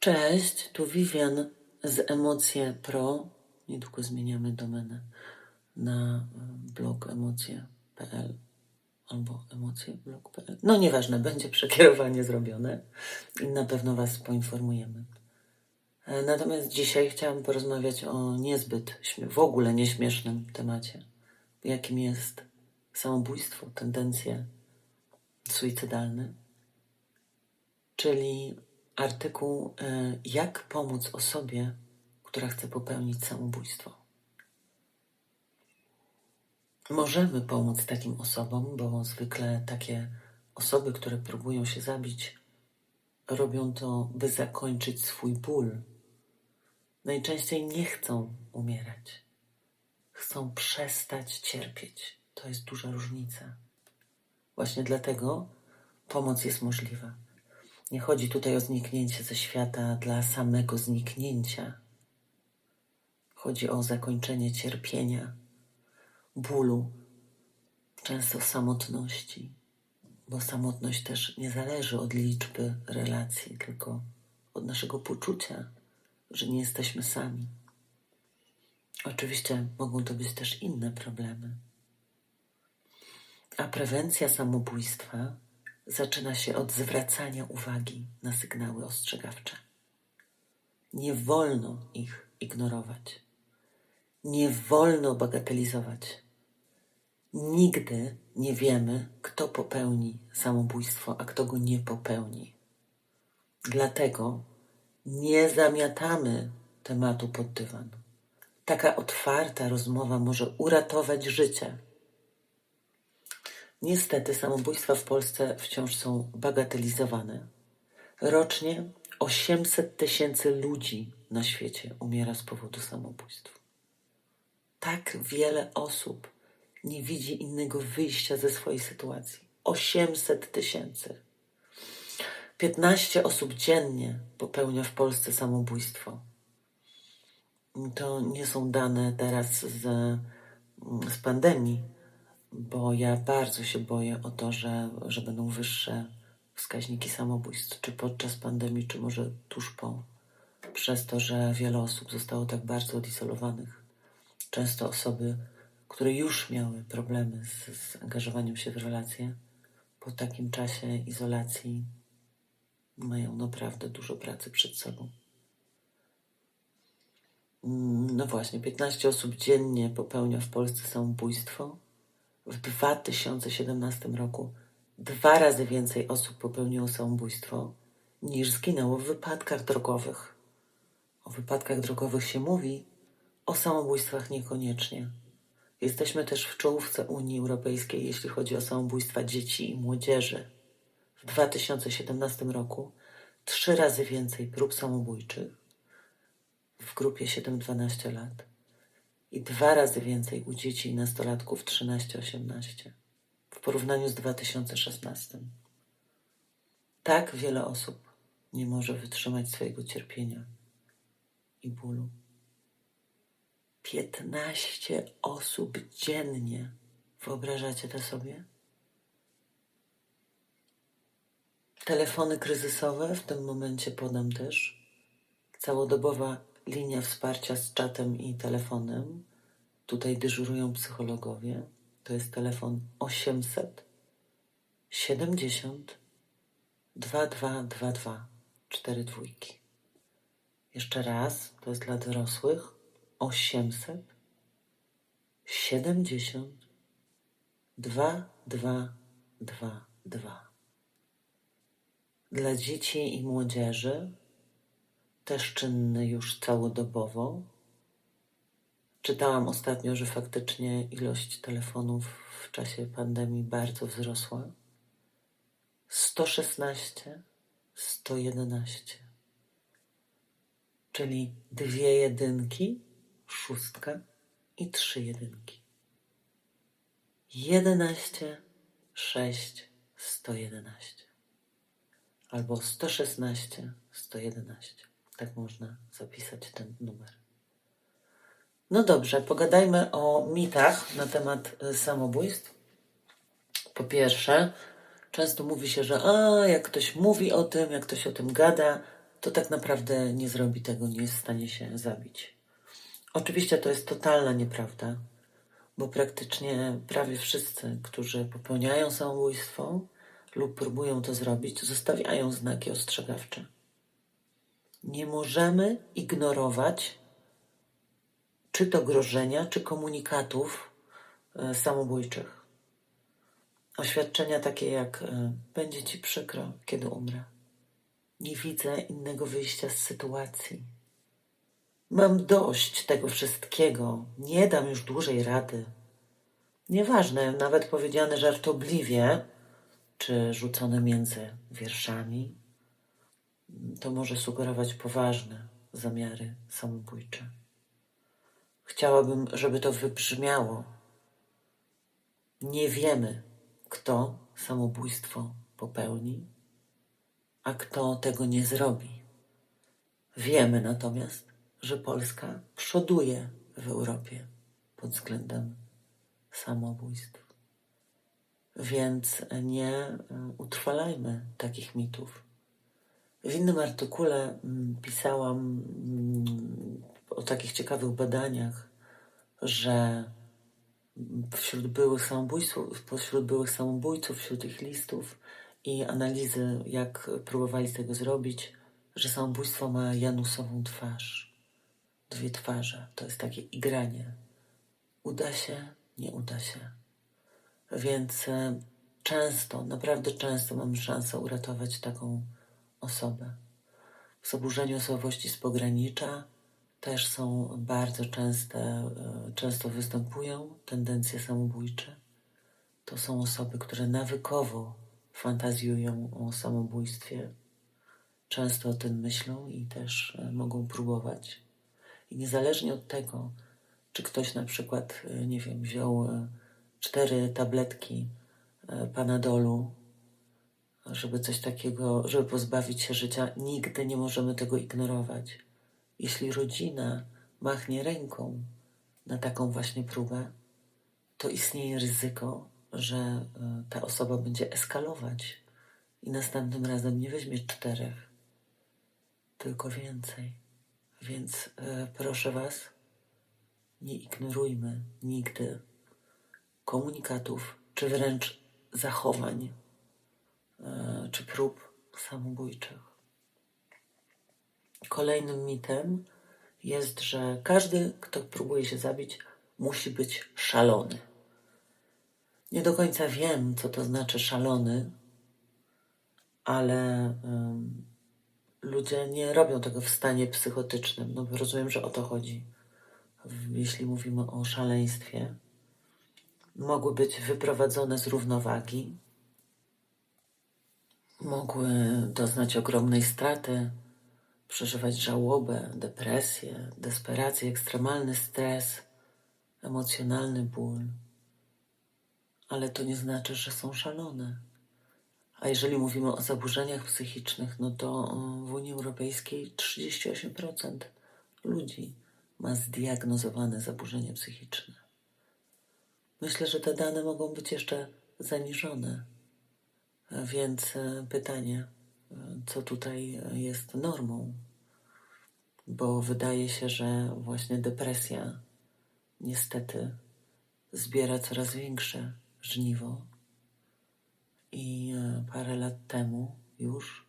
Cześć, tu Vivian z Emocje Pro. Niedługo zmieniamy domenę na blog emocje.pl albo emocjeblog.pl. No nieważne, będzie przekierowanie zrobione i na pewno Was poinformujemy. E, Natomiast dzisiaj chciałam porozmawiać o niezbyt, w ogóle nieśmiesznym temacie, jakim jest samobójstwo, tendencje suicydalne czyli artykuł e, Jak pomóc osobie, która chce popełnić samobójstwo. Możemy pomóc takim osobom, bo zwykle takie osoby, które próbują się zabić, robią to, by zakończyć swój ból. Najczęściej nie chcą umierać. Chcą przestać cierpieć. To jest duża różnica. Właśnie dlatego pomoc jest możliwa. Nie chodzi tutaj o zniknięcie ze świata dla samego zniknięcia. Chodzi o zakończenie cierpienia, bólu, często samotności, bo samotność też nie zależy od liczby relacji, tylko od naszego poczucia, że nie jesteśmy sami. Oczywiście mogą to być też inne problemy. A prewencja samobójstwa zaczyna się od zwracania uwagi na sygnały ostrzegawcze. Nie wolno ich ignorować. Nie wolno bagatelizować. Nigdy nie wiemy, kto popełni samobójstwo, a kto go nie popełni. Dlatego nie zamiatamy tematu pod dywan. Taka otwarta rozmowa może uratować życie. Niestety samobójstwa w Polsce wciąż są bagatelizowane. Rocznie 800 tysięcy ludzi na świecie umiera z powodu samobójstw. Tak wiele osób nie widzi innego wyjścia ze swojej sytuacji. 800 tysięcy. 15 osób dziennie popełnia w Polsce samobójstwo. To nie są dane teraz z, z pandemii, bo ja bardzo się boję o to, że, że będą wyższe wskaźniki samobójstw, czy podczas pandemii, czy może tuż po, przez to, że wiele osób zostało tak bardzo odizolowanych. Często osoby, które już miały problemy z, z angażowaniem się w relacje, po takim czasie izolacji mają naprawdę dużo pracy przed sobą. Mm, No właśnie, 15 osób dziennie popełnia w Polsce samobójstwo. W 2017 roku dwa razy więcej osób popełniło samobójstwo niż zginęło w wypadkach drogowych. O wypadkach drogowych się mówi, o samobójstwach niekoniecznie. Jesteśmy też w czołówce Unii Europejskiej, jeśli chodzi o samobójstwa dzieci i młodzieży. W 2017 roku trzy razy więcej prób samobójczych w grupie 7-12 lat i dwa razy więcej u dzieci i nastolatków 13-18 w porównaniu z 2016. Tak wiele osób nie może wytrzymać swojego cierpienia i bólu. 15 osób dziennie. Wyobrażacie to sobie? Telefony kryzysowe w tym momencie podam też. Całodobowa linia wsparcia z czatem i telefonem. Tutaj dyżurują psychologowie. To jest telefon 800 70 2222 4 dwójki. Jeszcze raz, to jest dla dorosłych 800 70 2222. Dla dzieci i młodzieży też czynny już całodobowo. Czytałam ostatnio, że faktycznie ilość telefonów w czasie pandemii bardzo wzrosła. 116, 111. Czyli dwie jedynki, szóstka i trzy jedynki. 11, 6, 111. Albo 116, 111. Tak można zapisać ten numer. No dobrze, pogadajmy o mitach na temat y, samobójstw. Po pierwsze, często mówi się, że a, jak ktoś mówi o tym, jak ktoś o tym gada, to tak naprawdę nie zrobi tego, nie jest w stanie się zabić. Oczywiście to jest totalna nieprawda, bo praktycznie prawie wszyscy, którzy popełniają samobójstwo lub próbują to zrobić, zostawiają znaki ostrzegawcze. Nie możemy ignorować czy to grożenia, czy komunikatów e, samobójczych. Oświadczenia takie jak e, będzie ci przykro, kiedy umrę. Nie widzę innego wyjścia z sytuacji. Mam dość tego wszystkiego. Nie dam już dłużej rady. Nieważne, nawet powiedziane żartobliwie, czy rzucone między wierszami, to może sugerować poważne zamiary samobójcze. Chciałabym, żeby to wybrzmiało. Nie wiemy, kto samobójstwo popełni, a kto tego nie zrobi. Wiemy natomiast, że Polska przoduje w Europie pod względem samobójstw. Więc nie e, utrwalajmy takich mitów. W innym artykule mm, pisałam mm, o takich ciekawych badaniach, że wśród byłych samobójców, pośród byłych samobójców, wśród ich listów i analizy, jak próbowali tego zrobić, że samobójstwo ma janusową twarz. Dwie twarze. To jest takie igranie. Uda się, nie uda się. Więc e, często, naprawdę często mamy szansę uratować taką osobę. W zaburzeniu osobowości z pogranicza też są bardzo częste, e, często występują tendencje samobójcze. To są osoby, które nawykowo fantazjują o samobójstwie, często o tym myślą i też e, mogą próbować. I niezależnie od tego, czy ktoś na przykład, e, nie wiem, wziął cztery tabletki panadolu, żeby coś takiego, żeby pozbawić się życia, nigdy nie możemy tego ignorować jeśli rodzina machnie ręką na taką właśnie próbę, to istnieje ryzyko, że e, ta osoba będzie eskalować i następnym razem nie weźmie czterech, tylko więcej. Więc e, proszę Was, nie ignorujmy nigdy komunikatów, czy wręcz zachowań, czy prób samobójczych. Kolejnym mitem jest, że każdy, kto próbuje się zabić, musi być szalony. Nie do końca wiem, co to znaczy szalony, ale um, ludzie nie robią tego w stanie psychotycznym. No rozumiem, że o to chodzi. Jeśli mówimy o szaleństwie, mogły być wyprowadzone z równowagi, mogły doznać ogromnej straty przeżywać żałobę, depresję, desperację, ekstremalny stres, emocjonalny ból. Ale to nie znaczy, że są szalone. A jeżeli mówimy o zaburzeniach psychicznych, no to w Unii Europejskiej 38% ludzi ma zdiagnozowane zaburzenie psychiczne. Myślę, że te dane mogą być jeszcze zaniżone. Więc e, pytanie, co tutaj jest normą, bo wydaje się, że właśnie depresja niestety zbiera coraz większe żniwo. I e, parę lat temu już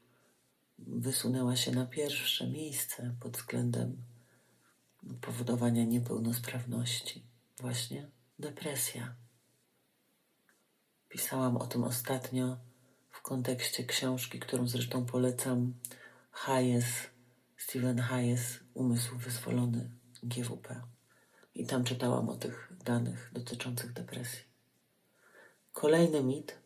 wysunęła się na pierwsze miejsce pod względem powodowania niepełnosprawności. Właśnie depresja. Pisałam o tym ostatnio w kontekście książki, którą zresztą polecam, Hayes, Steven Hayes, Umysł Wyzwolony GWP. I tam czytałam o tych danych dotyczących depresji. Kolejny mit.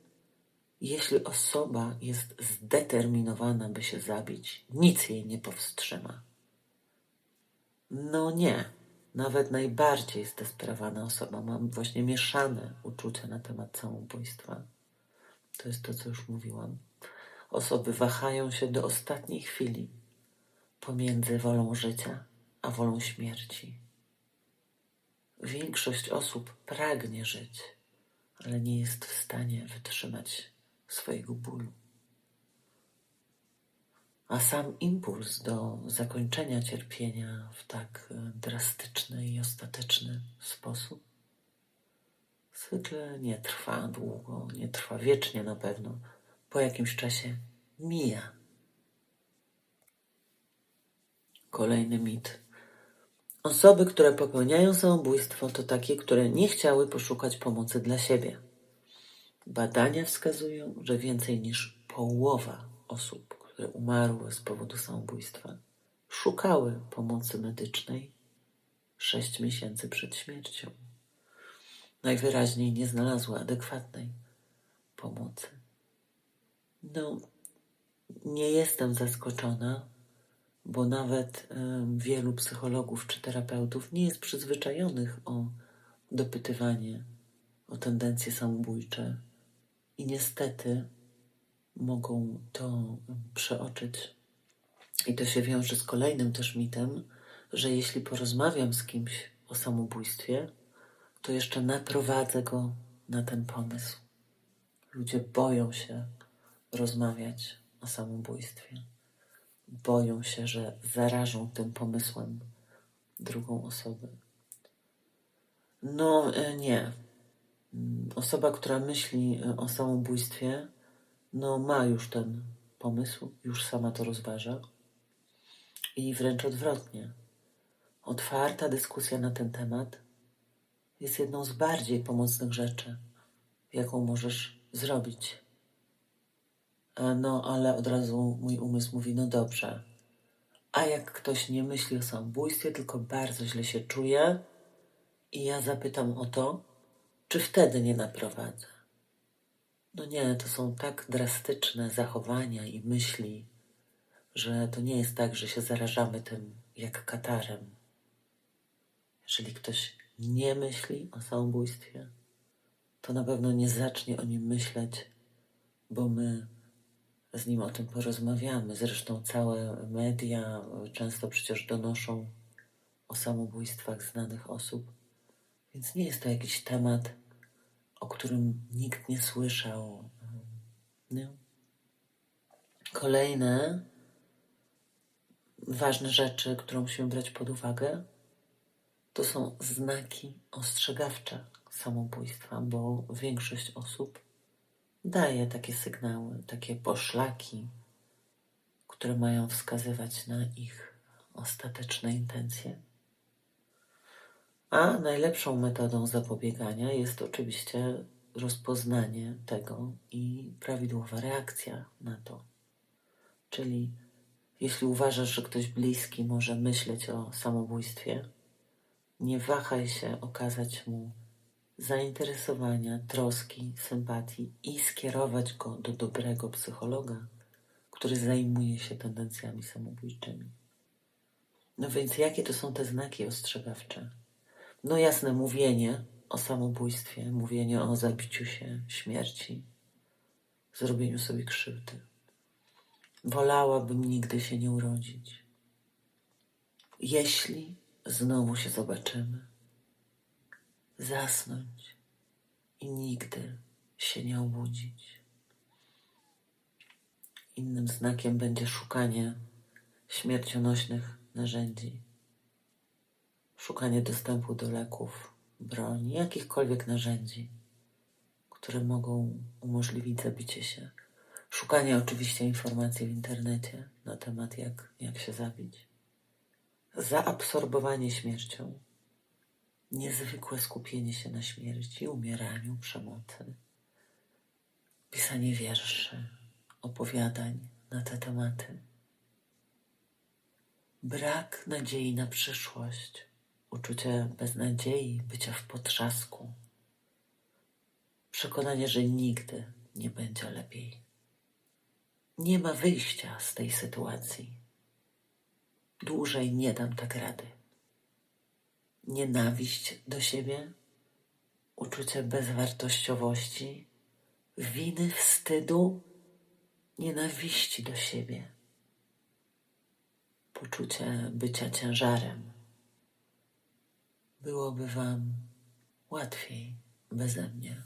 Jeśli osoba jest zdeterminowana, by się zabić, nic jej nie powstrzyma. No nie. Nawet najbardziej zdesperowana osoba ma właśnie mieszane uczucia na temat samobójstwa to jest to, co już mówiłam. Osoby wahają się do ostatniej chwili pomiędzy wolą życia a wolą śmierci. Większość osób pragnie żyć, ale nie jest w stanie wytrzymać swojego bólu. A sam impuls do zakończenia cierpienia w tak e, drastyczny i ostateczny sposób zwykle nie trwa długo, nie trwa wiecznie na pewno. Po jakimś czasie mija. Kolejny mit. Osoby, które popełniają samobójstwo, to takie, które nie chciały poszukać pomocy dla siebie. Badania wskazują, że więcej niż połowa osób, które umarły z powodu samobójstwa, szukały pomocy medycznej sześć miesięcy przed śmiercią. Najwyraźniej nie znalazły adekwatnej pomocy. No, nie jestem zaskoczona, bo nawet em, wielu psychologów czy terapeutów nie jest przyzwyczajonych o dopytywanie o tendencje samobójcze i niestety mogą to przeoczyć. I to się wiąże z kolejnym też mitem, że jeśli porozmawiam z kimś o samobójstwie, to jeszcze naprowadzę go na ten pomysł. Ludzie boją się rozmawiać o samobójstwie. Boją się, że zarażą tym pomysłem drugą osobę. No e, nie. Osoba, która myśli e, o samobójstwie, no ma już ten pomysł, już sama to rozważa. I wręcz odwrotnie. Otwarta dyskusja na ten temat jest jedną z bardziej pomocnych rzeczy, jaką możesz zrobić. E, No, ale od razu mój umysł mówi: No dobrze. A jak ktoś nie myśli o samobójstwie, tylko bardzo źle się czuje, i ja zapytam o to, czy wtedy nie naprowadzę? No nie, to są tak drastyczne zachowania i myśli, że to nie jest tak, że się zarażamy tym jak katarem. Jeżeli ktoś nie myśli o samobójstwie, to na pewno nie zacznie o nim myśleć, bo my z nim o tym porozmawiamy. Zresztą całe media często przecież donoszą o samobójstwach znanych osób, więc nie jest to jakiś temat, o którym nikt nie słyszał. Nie? Kolejne ważne rzeczy, które musimy brać pod uwagę, to są znaki ostrzegawcze samobójstwa, bo większość osób daje takie sygnały, takie poszlaki, które mają wskazywać na ich ostateczne intencje. A najlepszą metodą zapobiegania jest oczywiście rozpoznanie tego i prawidłowa reakcja na to. Czyli jeśli uważasz, że ktoś bliski może myśleć o samobójstwie, nie wahaj się okazać mu zainteresowania, troski, sympatii i skierować go do dobrego psychologa, który zajmuje się tendencjami samobójczymi. No więc jakie to są te znaki ostrzegawcze? No jasne, mówienie o samobójstwie, mówienie o zabiciu się, śmierci, zrobieniu sobie krzywdy. Wolałabym nigdy się nie urodzić. Jeśli znowu się zobaczymy, zasnąć i nigdy się nie obudzić. Innym znakiem będzie szukanie śmiercionośnych narzędzi, szukanie dostępu do leków, broni, jakichkolwiek narzędzi, które mogą umożliwić zabicie się. Szukanie oczywiście informacji w internecie na temat, jak, jak się zabić. Zaabsorbowanie śmiercią niezwykłe skupienie się na śmierci, umieraniu, przemocy, pisanie wierszy, opowiadań na te tematy. Brak nadziei na przyszłość, uczucie beznadziei, bycia w potrzasku, przekonanie, że nigdy nie będzie lepiej. Nie ma wyjścia z tej sytuacji. Dłużej nie dam tak rady nienawiść do siebie, uczucie bezwartościowości, winy, wstydu, nienawiści do siebie, poczucie bycia ciężarem. Byłoby Wam łatwiej beze mnie.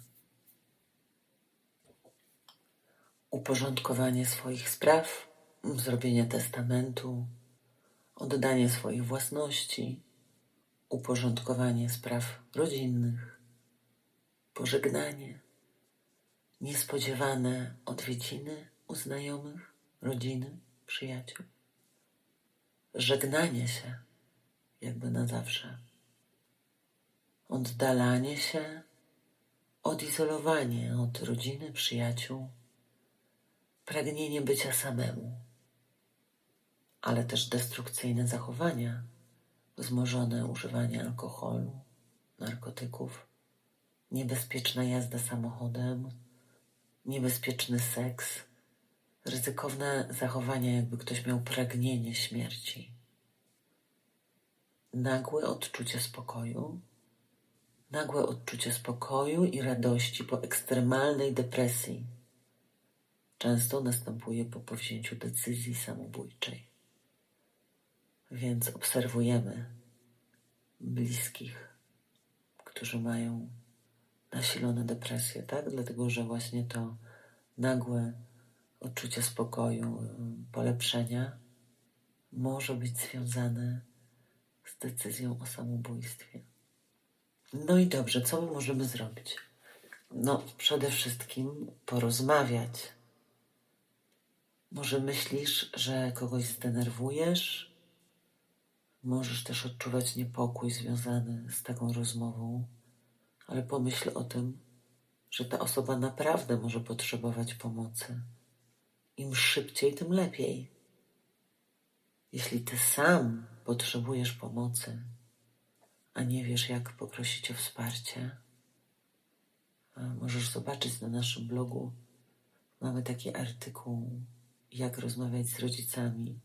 Uporządkowanie swoich spraw zrobienie testamentu, oddanie swoich własności, uporządkowanie spraw rodzinnych, pożegnanie, niespodziewane odwiedziny u znajomych, rodziny, przyjaciół, żegnanie się jakby na zawsze, oddalanie się, odizolowanie od rodziny, przyjaciół, pragnienie bycia samemu, ale też destrukcyjne zachowania, wzmożone używanie alkoholu, narkotyków, niebezpieczna jazda samochodem, niebezpieczny seks, ryzykowne zachowania, jakby ktoś miał pragnienie śmierci, nagłe odczucie spokoju, nagłe odczucie spokoju i radości po ekstremalnej depresji. Często następuje po powzięciu decyzji samobójczej. Więc obserwujemy bliskich, którzy mają nasilone depresje, tak? Dlatego, że właśnie to nagłe odczucie spokoju, polepszenia może być związane z decyzją o samobójstwie. No i dobrze, co my możemy zrobić? No, przede wszystkim porozmawiać. Może myślisz, że kogoś zdenerwujesz? Możesz też odczuwać niepokój związany z taką rozmową, ale pomyśl o tym, że ta osoba naprawdę może potrzebować pomocy. Im szybciej, tym lepiej. Jeśli ty sam potrzebujesz pomocy, a nie wiesz, jak poprosić o wsparcie, możesz zobaczyć na naszym blogu. Mamy taki artykuł, jak rozmawiać z rodzicami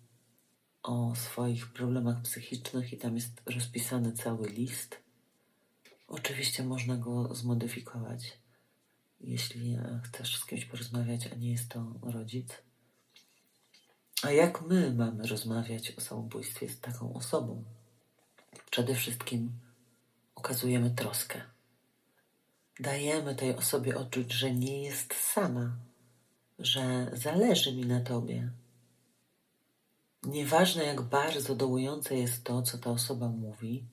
o swoich problemach psychicznych, i tam jest rozpisany cały list. Oczywiście można go zmodyfikować, jeśli chcesz z kimś porozmawiać, a nie jest to rodzic. A jak my mamy rozmawiać o samobójstwie z taką osobą? Przede wszystkim okazujemy troskę. Dajemy tej osobie odczuć, że nie jest sama, że zależy mi na tobie. Nieważne, jak bardzo dołujące jest to, co ta osoba mówi,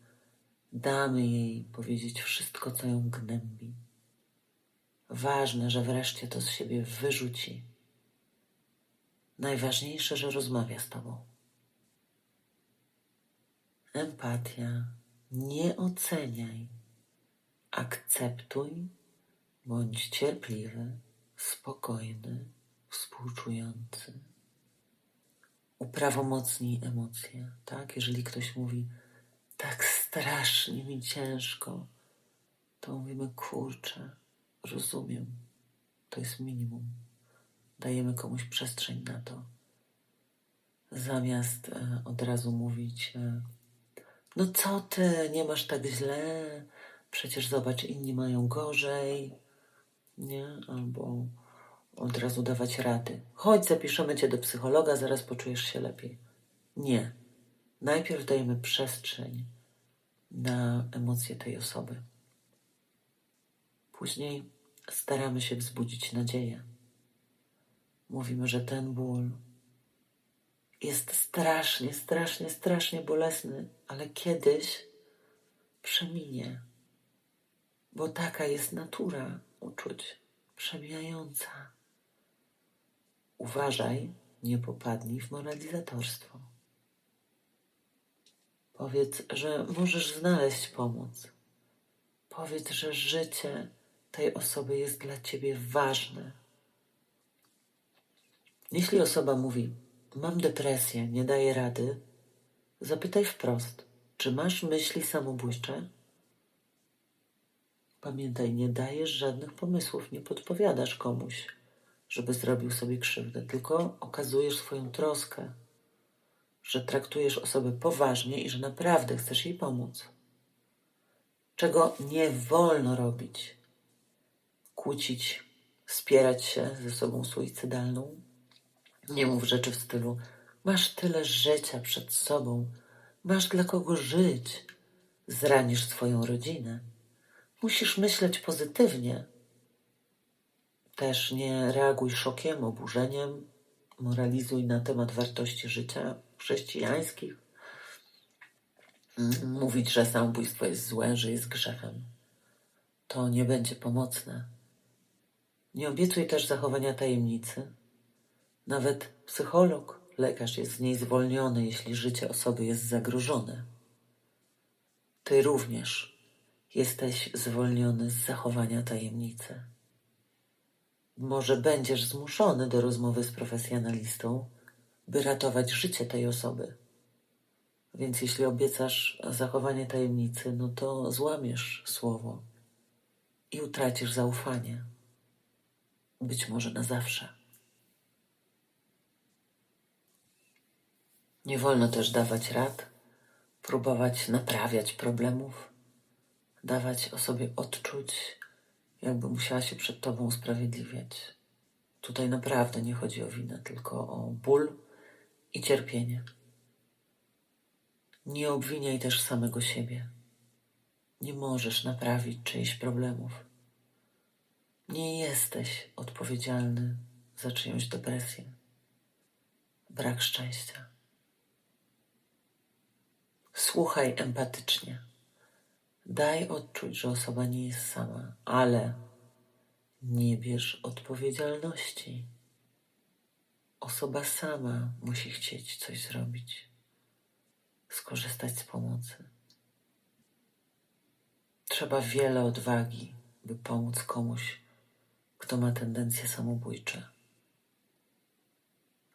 damy jej powiedzieć wszystko, co ją gnębi. Ważne, że wreszcie to z siebie wyrzuci. Najważniejsze, że rozmawia z tobą. Empatia. Nie oceniaj. Akceptuj, bądź cierpliwy, spokojny, współczujący. Uprawomocnij emocje, tak? Jeżeli ktoś mówi, tak strasznie mi ciężko, to mówimy, kurczę, rozumiem. To jest minimum. Dajemy komuś przestrzeń na to. Zamiast e, od razu mówić, e, no co ty, nie masz tak źle, przecież zobacz, inni mają gorzej, nie? Albo od razu dawać rady. Chodź, zapiszemy cię do psychologa, zaraz poczujesz się lepiej. Nie. Najpierw dajemy przestrzeń na emocje tej osoby. Później staramy się wzbudzić nadzieję. Mówimy, że ten ból jest strasznie, strasznie, strasznie bolesny, ale kiedyś przeminie, bo taka jest natura uczuć przemijająca. Uważaj, nie popadnij w moralizatorstwo. Powiedz, że możesz znaleźć pomoc. Powiedz, że życie tej osoby jest dla ciebie ważne. Jeśli osoba mówi, mam depresję, nie daję rady, zapytaj wprost, czy masz myśli samobójcze? Pamiętaj, nie dajesz żadnych pomysłów, nie podpowiadasz komuś, żeby zrobił sobie krzywdę, tylko okazujesz swoją troskę, że traktujesz osobę poważnie i że naprawdę chcesz jej pomóc. Czego nie wolno robić? Kłócić, spierać się ze sobą suicydalną, nie mów rzeczy w stylu: Masz tyle życia przed sobą, masz dla kogo żyć, zranisz swoją rodzinę. Musisz myśleć pozytywnie. Też nie reaguj szokiem, oburzeniem, moralizuj na temat wartości życia chrześcijańskich, mm, mówić, że samobójstwo jest złe, że jest grzechem. To nie będzie pomocne. Nie obiecuj też zachowania tajemnicy. Nawet psycholog, lekarz jest z niej zwolniony, jeśli życie osoby jest zagrożone. Ty również jesteś zwolniony z zachowania tajemnicy. Może będziesz zmuszony do rozmowy z profesjonalistą, by ratować życie tej osoby. Więc jeśli obiecasz zachowanie tajemnicy, no to złamiesz słowo i utracisz zaufanie. Być może na zawsze. Nie wolno też dawać rad, próbować naprawiać problemów, dawać o sobie odczuć, jakby musiała się przed tobą usprawiedliwiać. Tutaj naprawdę nie chodzi o winę, tylko o ból i cierpienie. Nie obwiniaj też samego siebie. Nie możesz naprawić czyichś problemów. Nie jesteś odpowiedzialny za czyjąś depresję, brak szczęścia. Słuchaj empatycznie. Daj odczuć, że osoba nie jest sama, ale nie bierz odpowiedzialności. Osoba sama musi chcieć coś zrobić, skorzystać z pomocy. Trzeba wiele odwagi, by pomóc komuś, kto ma tendencje samobójcze.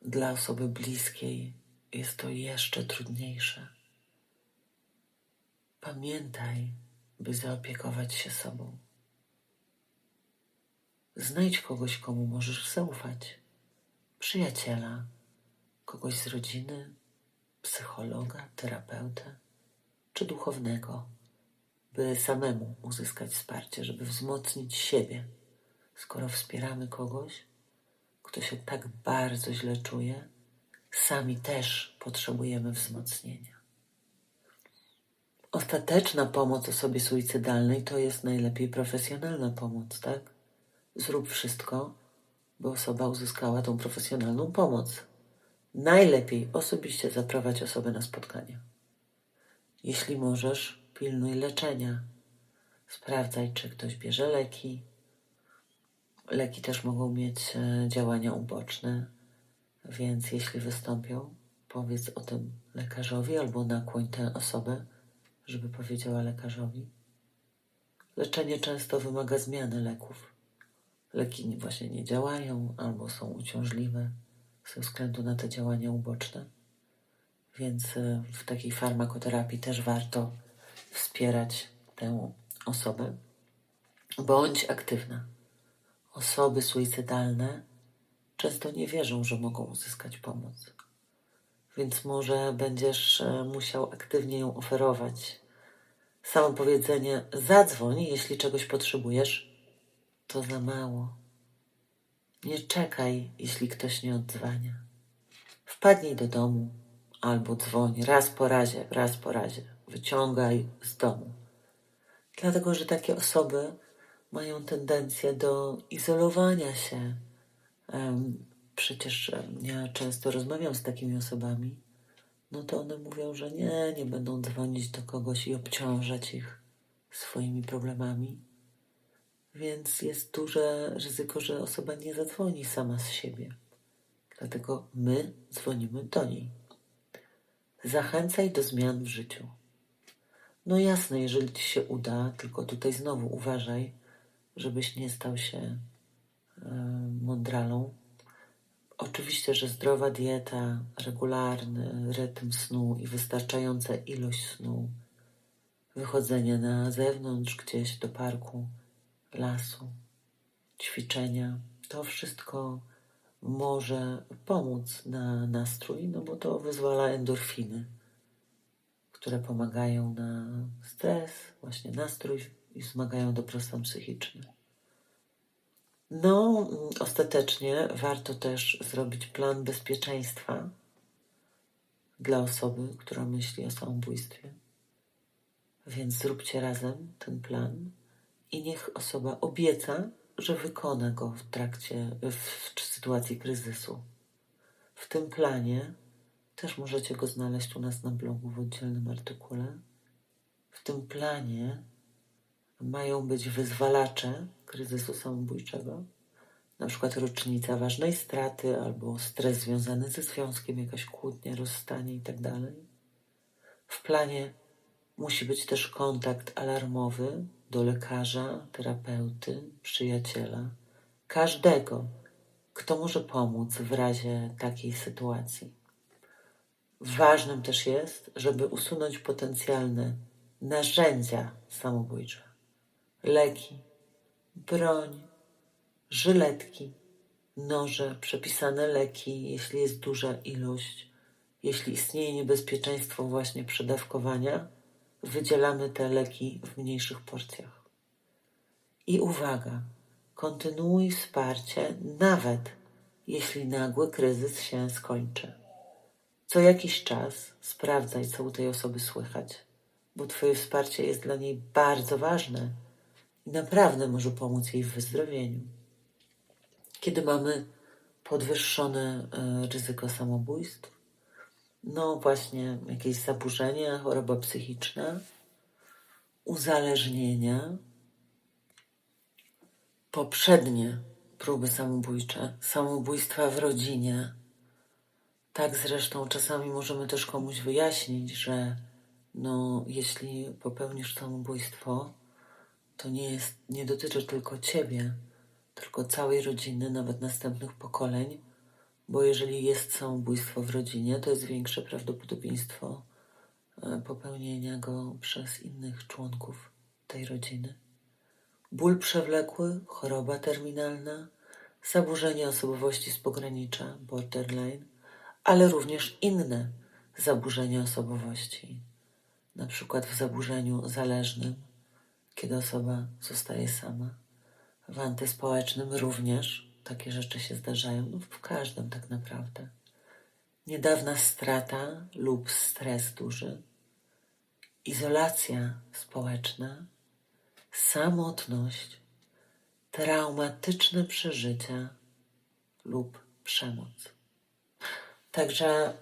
Dla osoby bliskiej jest to jeszcze trudniejsze. Pamiętaj, by zaopiekować się sobą. Znajdź kogoś, komu możesz zaufać. Przyjaciela, kogoś z rodziny, psychologa, terapeutę czy duchownego, by samemu uzyskać wsparcie, żeby wzmocnić siebie. Skoro wspieramy kogoś, kto się tak bardzo źle czuje, sami też potrzebujemy wzmocnienia. Ostateczna pomoc osobie suicydalnej to jest najlepiej profesjonalna pomoc, tak? Zrób wszystko, by osoba uzyskała tą profesjonalną pomoc. Najlepiej osobiście zaprowadź osobę na spotkanie. Jeśli możesz, pilnuj leczenia. Sprawdzaj, czy ktoś bierze leki. Leki też mogą mieć e, działania uboczne, więc jeśli wystąpią, powiedz o tym lekarzowi albo nakłoń tę osobę żeby powiedziała lekarzowi. Leczenie często wymaga zmiany leków. Leki właśnie nie działają albo są uciążliwe ze względu na te działania uboczne. Więc e, w takiej farmakoterapii też warto wspierać tę osobę. Bądź aktywna. Osoby suicydalne często nie wierzą, że mogą uzyskać pomoc więc może będziesz e, musiał aktywnie ją oferować. Samo powiedzenie zadzwoń, jeśli czegoś potrzebujesz, to za mało. Nie czekaj, jeśli ktoś nie odzwania. Wpadnij do domu albo dzwoń raz po razie, raz po razie. Wyciągaj z domu. Dlatego, że takie osoby mają tendencję do izolowania się, przecież ja często rozmawiam z takimi osobami, no to one mówią, że nie, nie będą dzwonić do kogoś i obciążać ich swoimi problemami. Więc jest duże ryzyko, że osoba nie zadzwoni sama z siebie. Dlatego my dzwonimy do niej. Zachęcaj do zmian w życiu. No jasne, jeżeli ci się uda, tylko tutaj znowu uważaj, żebyś nie stał się e, mądralą, Oczywiście, że zdrowa dieta, regularny rytm snu i wystarczająca ilość snu, wychodzenie na zewnątrz, gdzieś do parku, lasu, ćwiczenia, to wszystko może pomóc na nastrój, no bo to wyzwala endorfiny, które pomagają na stres, właśnie nastrój i wzmagają dobrostan psychiczny. No, ostatecznie warto też zrobić plan bezpieczeństwa dla osoby, która myśli o samobójstwie. Więc zróbcie razem ten plan i niech osoba obieca, że wykona go w trakcie, w, w sytuacji kryzysu. W tym planie, też możecie go znaleźć u nas na blogu w oddzielnym artykule, w tym planie mają być wyzwalacze kryzysu samobójczego, na przykład rocznica ważnej straty albo stres związany ze związkiem, jakaś kłótnia, rozstanie itd. W planie musi być też kontakt alarmowy do lekarza, terapeuty, przyjaciela, każdego, kto może pomóc w razie takiej sytuacji. Ważnym też jest, żeby usunąć potencjalne narzędzia samobójcze, leki, broń, żyletki, noże, przepisane leki, jeśli jest duża ilość, jeśli istnieje niebezpieczeństwo właśnie przedawkowania, wydzielamy te leki w mniejszych porcjach. I uwaga, kontynuuj wsparcie, nawet jeśli nagły kryzys się skończy. Co jakiś czas sprawdzaj, co u tej osoby słychać, bo Twoje wsparcie jest dla niej bardzo ważne i naprawdę może pomóc jej w wyzdrowieniu. Kiedy mamy podwyższone e, ryzyko samobójstw, no właśnie jakieś zaburzenia, choroba psychiczna, uzależnienia, poprzednie próby samobójcze, samobójstwa w rodzinie. Tak zresztą czasami możemy też komuś wyjaśnić, że no, jeśli popełnisz samobójstwo, to nie, jest, nie dotyczy tylko ciebie, tylko całej rodziny, nawet następnych pokoleń, bo jeżeli jest samobójstwo w rodzinie, to jest większe prawdopodobieństwo e, popełnienia go przez innych członków tej rodziny. Ból przewlekły, choroba terminalna, zaburzenia osobowości z pogranicza, borderline, ale również inne zaburzenia osobowości, na przykład w zaburzeniu zależnym, kiedy osoba zostaje sama. W antyspołecznym również takie rzeczy się zdarzają, no w każdym tak naprawdę. Niedawna strata lub stres duży, izolacja społeczna, samotność, traumatyczne przeżycia lub przemoc. Także y,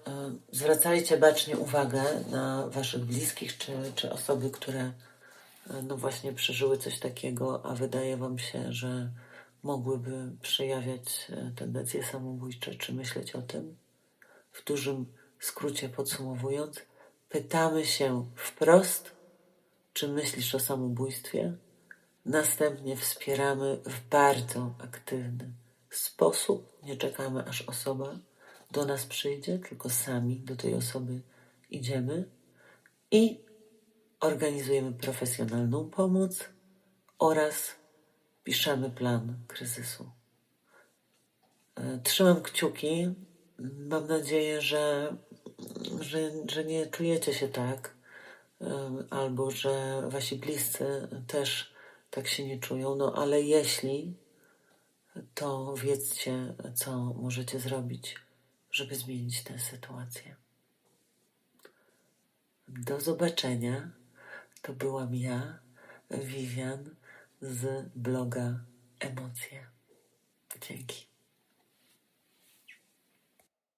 zwracajcie bacznie uwagę na Waszych bliskich czy, czy osoby, które no właśnie przeżyły coś takiego, a wydaje Wam się, że mogłyby przejawiać y, tendencje samobójcze, czy myśleć o tym. W dużym skrócie podsumowując, pytamy się wprost, czy myślisz o samobójstwie? Następnie wspieramy w bardzo aktywny sposób. Nie czekamy, aż osoba do nas przyjdzie, tylko sami do tej osoby idziemy i organizujemy profesjonalną pomoc oraz piszemy plan kryzysu. E, trzymam kciuki. Mam nadzieję, że, że, że nie czujecie się tak, e, albo że wasi bliscy też tak się nie czują. No ale jeśli, to wiedzcie, co możecie zrobić żeby zmienić tę sytuację. Do zobaczenia. To byłam ja, Vivian z bloga Emocje. Dzięki.